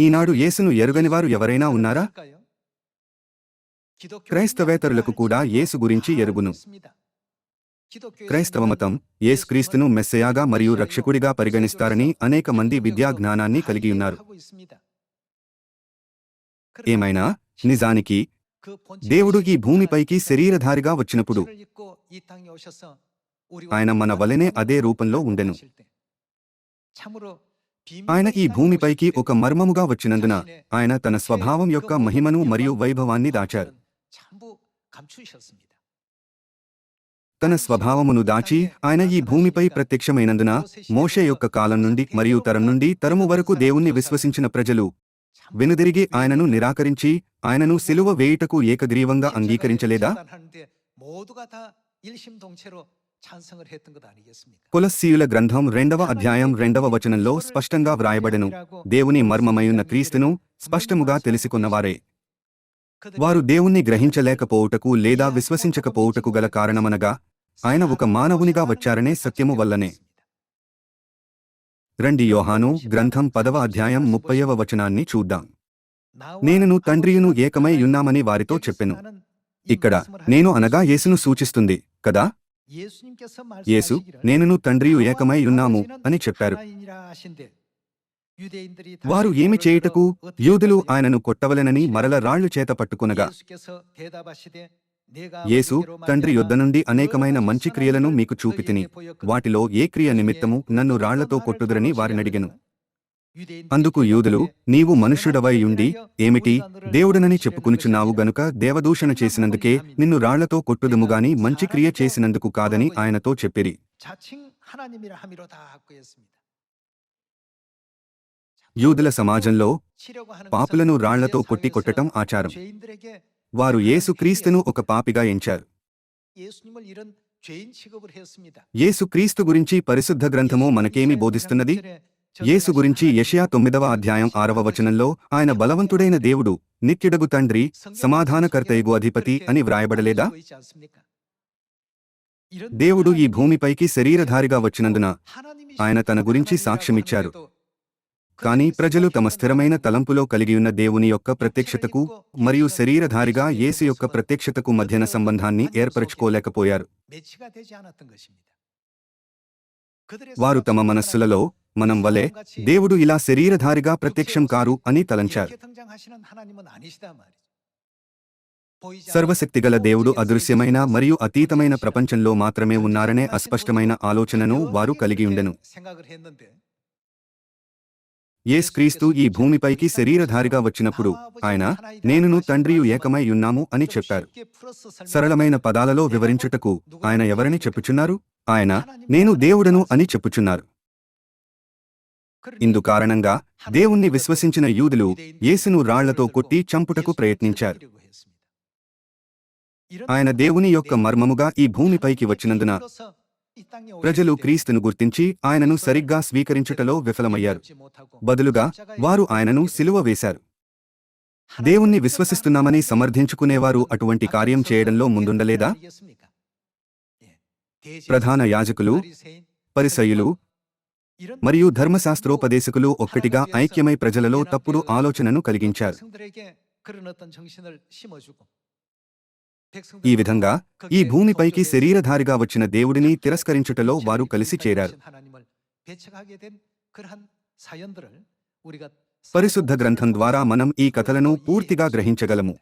ఈనాడు యేసును ఎరుగనివారు ఎవరైనా ఉన్నారా? క్రైస్తవేతరులకు కూడా యేసు గురించి ఎరుగును. క్రైస్తవ మతం యేసుక్రీస్తును మెస్సయాగా మరియు రక్షకుడిగా పరిగణిస్తారని అనేక మంది విద్యా జ్ఞానాన్ని కలిగి ఉన్నారు. ఏమైనా? నిజానికి దేవుడు ఈ భూమిపైకి శరీరధారిగా వచ్చినప్పుడు ఆయన మన వలెనే అదే రూపంలో ఉండెను. ఆయన ఈ భూమిపైకి ఒక మర్మముగా వచ్చినందున ఆయన తన స్వభావం యొక్క మహిమను మరియు వైభవాన్ని దాచారు. తన స్వభావమును దాచి ఆయన ఈ భూమిపై ప్రత్యక్షమైనందున మోషే యొక్క కాలం నుండి మరియు తరం నుండి తరము వరకు దేవుణ్ణి విశ్వసించిన ప్రజలు. వెనుదిరిగి ఆయనను నిరాకరించి ఆయనను సిలువ వేయుటకు ఏకగ్రీవంగా అంగీకరించలేదా? కొలస్సీయుల గ్రంథం రెండవ అధ్యాయం రెండవ వచనంలో స్పష్టంగా వ్రాయబడెను. దేవుని మర్మమయున్న క్రీస్తును స్పష్టముగా తెలిసికొన్నవారే. వారు దేవుణ్ణి గ్రహించలేకపోవుటకు లేదా విశ్వసించకపోవుటకు గల కారణమనగా ఆయన ఒక మానవునిగా వచ్చారనే సత్యము వల్లనే. రండి యోహాను గ్రంథం పదవ అధ్యాయం ముప్పైవ వచనాన్ని చూద్దాం. నేనును తండ్రియును ఏకమై యున్నామని వారితో చెప్పెను. ఇక్కడ నేను అనగా యేసును సూచిస్తుంది. కదా? యేసు నేనును తండ్రియు ఏకమై ఉన్నాము అని చెప్పారు. వారు ఏమి చేయుటకు? యూదులు ఆయనను కొట్టవలెనని మరల రాళ్ళు చేత పట్టుకునగా యేసు తండ్రి యొద్ద నుండి అనేకమైన మంచి క్రియలను మీకు చూపితిని. వాటిలో ఏ క్రియ నిమిత్తము నన్ను రాళ్ళతో కొట్టుదురని వారినడిగెను అందుకు యూదులు నీవు మనుష్యుడవై ఉండి ఏమిటి? దేవుడనని చెప్పుకునుచున్నావు గనుక దేవదూషణ చేసినందుకే నిన్ను రాళ్ళతో కొట్టుదుముగాని మంచి క్రియ చేసినందుకు కాదని ఆయనతో చెప్పిరి. యూదుల సమాజంలో పాపులను రాళ్ళతో కొట్టి కొట్టటం ఆచారం. వారు యేసుక్రీస్తును ఒక పాపిగా ఎంచారు. యేసుక్రీస్తు గురించి పరిశుద్ధ గ్రంథము మనకేమి బోధిస్తున్నది? యేసు గురించి యెషయా తొమ్మిదవ అధ్యాయం ఆరవ వచనంలో ఆయన బలవంతుడైన దేవుడు నిత్యుడగు తండ్రి సమాధానకర్తయగు అధిపతి అని వ్రాయబడలేదా దేవుడు ఈ భూమిపైకి శరీరధారిగా వచ్చినందున ఆయన తన గురించి సాక్ష్యమిచ్చారు కాని ప్రజలు తమ స్థిరమైన తలంపులో కలిగియున్న దేవుని యొక్క ప్రత్యక్షతకు మరియు శరీరధారిగా యేసు యొక్క ప్రత్యక్షతకు మధ్యన సంబంధాన్ని ఏర్పరచుకోలేకపోయారు వారు తమ మనస్సులలో మనం వలె దేవుడు ఇలా శరీరధారిగా ప్రత్యక్షం కారు అని తలంచారు. సర్వశక్తిగల దేవుడు అదృశ్యమైన మరియు అతీతమైన ప్రపంచంలో మాత్రమే ఉన్నారనే అస్పష్టమైన ఆలోచనను వారు కలిగి ఉండెను. యేస్క్రీస్తు ఈ భూమిపైకి శరీరధారిగా వచ్చినప్పుడు ఆయన నేనును తండ్రియు ఏకమై ఉన్నాము అని చెప్పారు. సరళమైన పదాలలో వివరించుటకు ఆయన ఎవరని చెప్పుచున్నారు? ఆయన నేను దేవుడను అని చెప్పుచున్నారు. ఇందు కారణంగా దేవుణ్ణి విశ్వసించిన యూదులు యేసును రాళ్ళతో కొట్టి చంపుటకు ప్రయత్నించారు ఆయన దేవుని యొక్క మర్మముగా ఈ భూమిపైకి వచ్చినందున ప్రజలు క్రీస్తును గుర్తించి ఆయనను సరిగ్గా స్వీకరించుటలో విఫలమయ్యారు బదులుగా వారు ఆయనను సిలువ వేశారు దేవుణ్ణి విశ్వసిస్తున్నామని సమర్థించుకునేవారు అటువంటి కార్యం చేయడంలో ముందుండలేదా ప్రధాన యాజకులు పరిసయులు మరియు ధర్మశాస్త్రోపదేశకులు ఒక్కటిగా ఐక్యమై ప్రజలలో తప్పుడు ఆలోచనను కలిగించారు. ఈ విధంగా ఈ భూమిపైకి శరీరధారిగా వచ్చిన దేవుడిని తిరస్కరించుటలో వారు కలిసి చేరారు. పరిశుద్ధ గ్రంథం ద్వారా మనం ఈ కథలను పూర్తిగా గ్రహించగలము.